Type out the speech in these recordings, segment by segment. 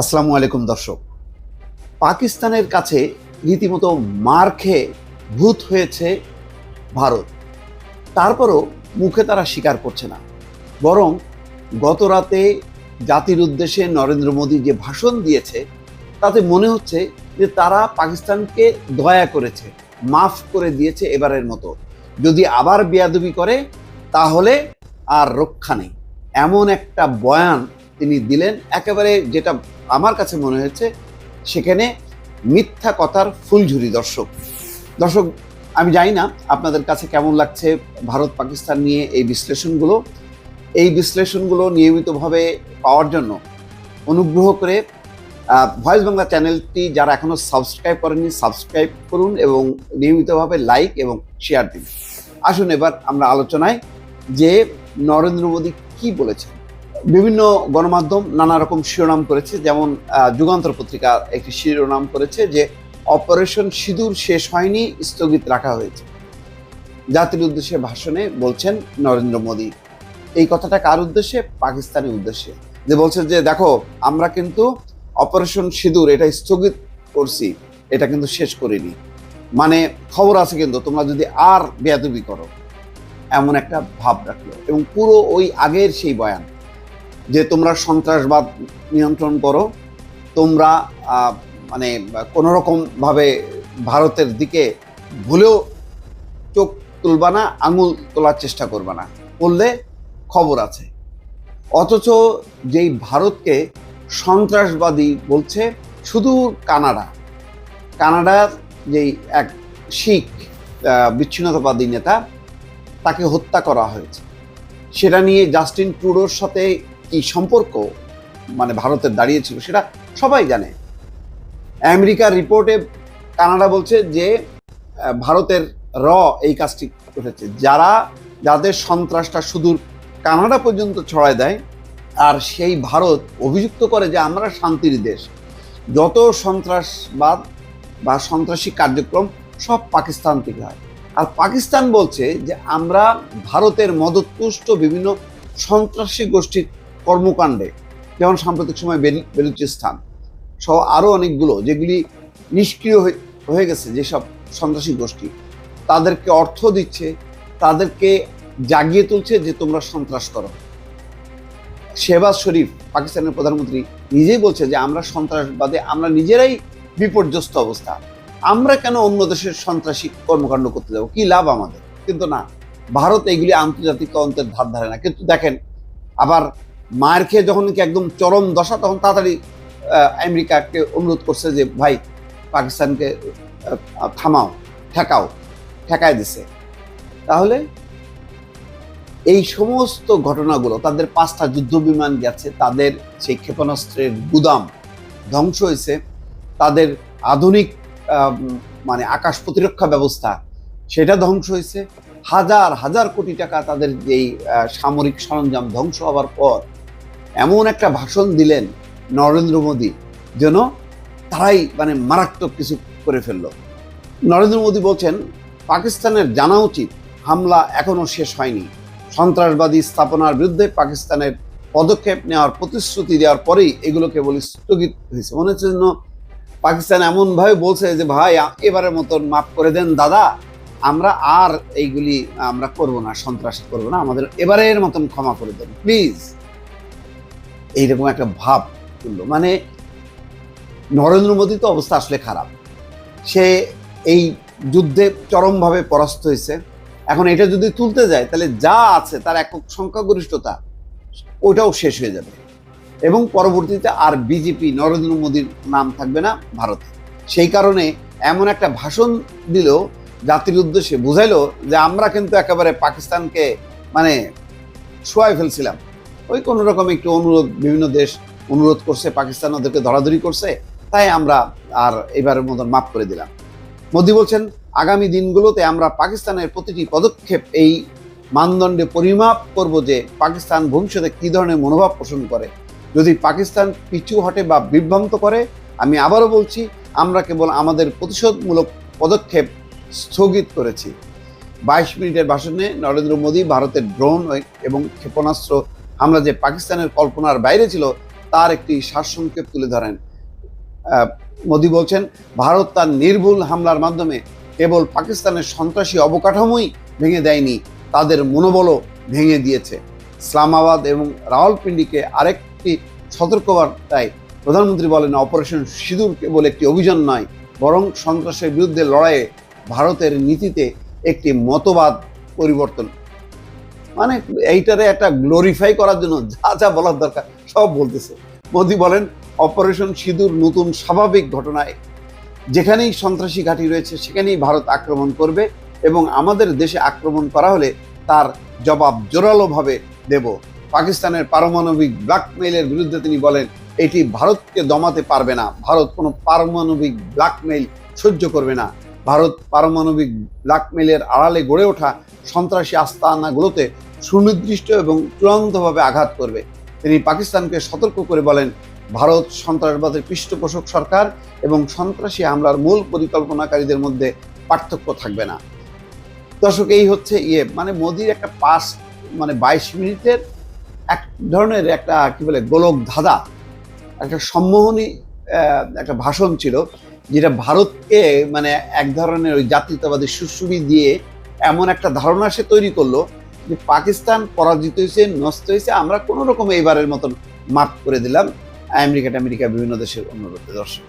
আসসালামু আলাইকুম, দর্শক। পাকিস্তানের কাছে রীতিমতো মার খেয়ে ভূত হয়েছে ভারত। তারপরও মুখে তারা স্বীকার করছে না। বরং গত রাতে জাতির উদ্দেশ্যে নরেন্দ্র মোদী যে ভাষণ দিয়েছে, তাতে মনে হচ্ছে যে তারা পাকিস্তানকে দয়া করেছে, মাফ করে দিয়েছে এবারের মতো। যদি আবার বেয়াদবি করে, তাহলে আর রক্ষা নেই। এমন একটা বয়ান তিনি দিলেন। একেবারে যেটা আমার কাছে মনে হয়েছে, সেখানে মিথ্যা কথার ফুলঝুরি দর্শক। দর্শক, আমি জানি না আপনাদের কাছে কেমন লাগছে ভারত পাকিস্তান নিয়ে এই বিশ্লেষণগুলো। এই বিশ্লেষণগুলো নিয়মিতভাবে পাওয়ার জন্য অনুগ্রহ করে ভয়েস বাংলা চ্যানেলটি যারা এখনও সাবস্ক্রাইব করেননি, সাবস্ক্রাইব করুন এবং নিয়মিতভাবে লাইক এবং শেয়ার দিন। আসুন এবার আমরা আলোচনায় যে নরেন্দ্র মোদী কি বলেছেন। বিভিন্ন গণমাধ্যম নানা রকম শিরোনাম করেছে। যেমন যুগান্তর পত্রিকা একটি শিরোনাম করেছে যে, অপারেশন সিঁদুর শেষ হয়নি, স্থগিত রাখা হয়েছে। জাতির উদ্দেশ্যে ভাষণে বলছেন নরেন্দ্র মোদী। এই কথাটা কার উদ্দেশ্যে? পাকিস্তানের উদ্দেশ্যে। যে বলছে যে, দেখো, আমরা কিন্তু অপারেশন সিঁদুর, এটা স্থগিত করছি, এটা কিন্তু শেষ করিনি। মানে খবর আছে কিন্তু, তোমরা যদি আর বেয়াদবি করো, এমন একটা ভাব রাখল। এবং পুরো ওই আগের সেই বয়ান। যে তোমরা সন্ত্রাসবাদ নিয়ন্ত্রণ করো, তোমরা মানে কোনো রকম ভারতের দিকে ভুলেও চোখ তুলবা না, আঙুল তোলার চেষ্টা করবা না। বললে খবর আছে। অথচ যেই ভারতকে সন্ত্রাসবাদী বলছে, শুধু কানাডা। কানাডার যেই এক শিখ বিচ্ছিন্নতাবাদী নেতা, তাকে হত্যা করা হয়েছে। সেটা নিয়ে জাস্টিন ট্রুডোর সাথে কি সম্পর্ক মানে ভারতের দাঁড়িয়েছিল সেটা সবাই জানে। আমেরিকার রিপোর্টে কানাডা বলছে যে ভারতের র এই কাজটি করেছে। যারা, যাদের সন্ত্রাসটা সুদূর কানাডা পর্যন্ত ছড়ায় দেয়, আর সেই ভারত অভিযুক্ত করে যে আমরা শান্তির দেশ। যত সন্ত্রাসবাদ বা সন্ত্রাসী কার্যক্রম সব পাকিস্তান থেকে হয়। আর পাকিস্তান বলছে যে, আমরা ভারতের মদতপুষ্ট বিভিন্ন সন্ত্রাসী গোষ্ঠীর কর্মকাণ্ডে, যেমন সাম্প্রতিক সময় বেলু- বেলুচিস্তান সহ আরও অনেকগুলো যেগুলি নিষ্ক্রিয় হয়ে- গেছে যেসব সন্ত্রাসী গোষ্ঠী, তাদেরকে অর্থ দিচ্ছে, তাদেরকে জাগিয়ে তুলছে যে তোমরা সন্ত্রাস করো। শেহবাজ শরীফ, পাকিস্তানের প্রধানমন্ত্রী, নিজেই বলছে যে আমরা সন্ত্রাসবাদে, আমরা নিজেরাই বিপর্যস্ত অবস্থা। আমরা কেন অন্য দেশের সন্ত্রাসী কর্মকাণ্ড করতে যাব? কি লাভ আমাদের? কিন্তু না, ভারত এইগুলি আন্তর্জাতিক তদন্তের ধার ধারে না। কিন্তু দেখেন, আবার মায়ের খেয়ে যখন কি একদম চরম দশা, তখন তাড়াতাড়ি আমেরিকাকে অনুরোধ করছে যে, ভাই, পাকিস্তানকে থামাও, ঠেকাও, ঠেকায় দিছে। তাহলে এই সমস্ত ঘটনাগুলো, তাদের পাঁচটা যুদ্ধ বিমান গেছে, তাদের সেই ক্ষেপণাস্ত্রের গুদাম ধ্বংস হয়েছে, তাদের আধুনিক মানে আকাশ প্রতিরক্ষা ব্যবস্থা, সেটা ধ্বংস হয়েছে। হাজার হাজার কোটি টাকা তাদের যেই সামরিক সরঞ্জাম ধ্বংস হওয়ার পর এমন একটা ভাষণ দিলেন নরেন্দ্র মোদী, যেন তারাই মানে মারাত্মক কিছু করে ফেলল। নরেন্দ্র মোদী বলছেন, পাকিস্তানের জানা উচিত, হামলা এখনও শেষ হয়নি। সন্ত্রাসবাদী স্থাপনার বিরুদ্ধে পাকিস্তানের পদক্ষেপ নেওয়ার প্রতিশ্রুতি দেওয়ার পরেই এগুলো কেবল স্থগিত হয়েছে। মনে হচ্ছে যেন পাকিস্তান এমনভাবে বলছে যে, ভাই, এবারের মতন মাফ করে দেন দাদা, আমরা আর এইগুলি আমরা করব না, সন্ত্রাস করব না, আমাদের এবারের মতন ক্ষমা করে দেন, প্লিজ। এইরকম একটা ভাব তুললো। মানে নরেন্দ্র মোদী তো অবস্থা আসলে খারাপ। সে এই যুদ্ধে চরমভাবে পরাস্ত হয়েছে। এখন এটা যদি তুলতে যায়, তাহলে যা আছে তার একক সংখ্যাগরিষ্ঠতা, ওটাও শেষ হয়ে যাবে। এবং পরবর্তীতে আর বিজেপি, নরেন্দ্র মোদীর নাম থাকবে না ভারতে। সেই কারণে এমন একটা ভাষণ দিল জাতির উদ্দেশ্যে, বুঝাইলো যে আমরা কিন্তু একেবারে পাকিস্তানকে মানে শোয়াই ফেলছিলাম। ওই কোনো রকম একটু অনুরোধ, বিভিন্ন দেশ অনুরোধ করছে, পাকিস্তান ওদেরকে ধরাধরি করছে, তাই আমরা আর এবারের মতন মাফ করে দিলাম। মোদী বলছেন, আগামী দিনগুলোতে আমরা পাকিস্তানের প্রতিটি পদক্ষেপ, এই মানদণ্ডে পরিমাপ করব যে পাকিস্তান ভবিষ্যতে কী ধরনের মনোভাব পোষণ করে। যদি পাকিস্তান পিছু হটে বা বিভ্রান্ত করে, আমি আবারও বলছি, আমরা কেবল আমাদের প্রতিশোধমূলক পদক্ষেপ স্থগিত করেছি। বাইশ মিনিটের ভাষণে নরেন্দ্র মোদী ভারতের ড্রোন এবং ক্ষেপণাস্ত্র হামলা যে পাকিস্তানের কল্পনার বাইরে ছিল, তার একটি সারসংক্ষেপ তুলে ধরেন। মোদি বলছেন, ভারত তার নির্ভুল হামলার মাধ্যমে কেবল পাকিস্তানের সন্ত্রাসী অবকাঠামোই ভেঙে দেয়নি, তাদের মনোবলও ভেঙে দিয়েছে। ইসলামাবাদ এবং রাওয়ালপিন্ডিকে আরেকটি সতর্কবার্তায় প্রধানমন্ত্রী বলেন, অপারেশন সিঁদুর কেবল একটি অভিযান নয়, বরং সন্ত্রাসের বিরুদ্ধে লড়াইয়ে ভারতের নীতিতে একটি মতবাদ পরিবর্তন। মানে এইটারে একটা গ্লোরিফাই করার জন্য যা যা বলার দরকার, সব বলতেছে। মোদি বলেন অপারেশন সিঁদুর নতুন স্বাভাবিক ঘটনায়। যেখানেই সন্ত্রাসী ঘাঁটি রয়েছে, সেখানেই ভারত আক্রমণ করবে এবং আমাদের দেশে আক্রমণ করা হলে তার জবাব জোরালোভাবে দেব। পাকিস্তানের পারমাণবিক ব্ল্যাকমেইলের বিরুদ্ধে তিনি বলেন, এটি ভারতকে দমাতে পারবে না। ভারত কোনো পারমাণবিক ব্ল্যাকমেইল সহ্য করবে না। ভারত পারমাণবিক ব্ল্যাকমেইলের আড়ালে গড়ে ওঠা সন্ত্রাসী আস্তানাগুলোতে সুনির্দিষ্ট এবং চূড়ান্তভাবে আঘাত করবে। তিনি পাকিস্তানকে সতর্ক করে বলেন, ভারত সন্ত্রাসবাদের পৃষ্ঠপোষক সরকার এবং সন্ত্রাসী হামলার মূল পরিকল্পনাকারীদের মধ্যে পার্থক্য থাকবে না। দর্শক, এই হচ্ছে ইয়ে মানে মোদির একটা পাস মানে বাইশ মিনিটের এক ধরনের একটা, কি বলে, গোলক ধাঁধা, একটা সম্মোহনী একটা ভাষণ ছিল, যেটা ভারতকে মানে এক ধরনের ওই জাতীয়তাবাদী সুশ্রুবি দিয়ে এমন একটা ধারণা সে তৈরি করল যে পাকিস্তান পরাজিত হয়েছে নষ্ট হয়েছে, আমরা কোনো রকম এইবারের মতন মাফ করে দিলাম। আমেরিকা আমেরিকা বিভিন্ন দেশের অনুরোধে দর্শক।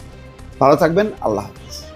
ভালো থাকবেন, আল্লাহ হাফিজ।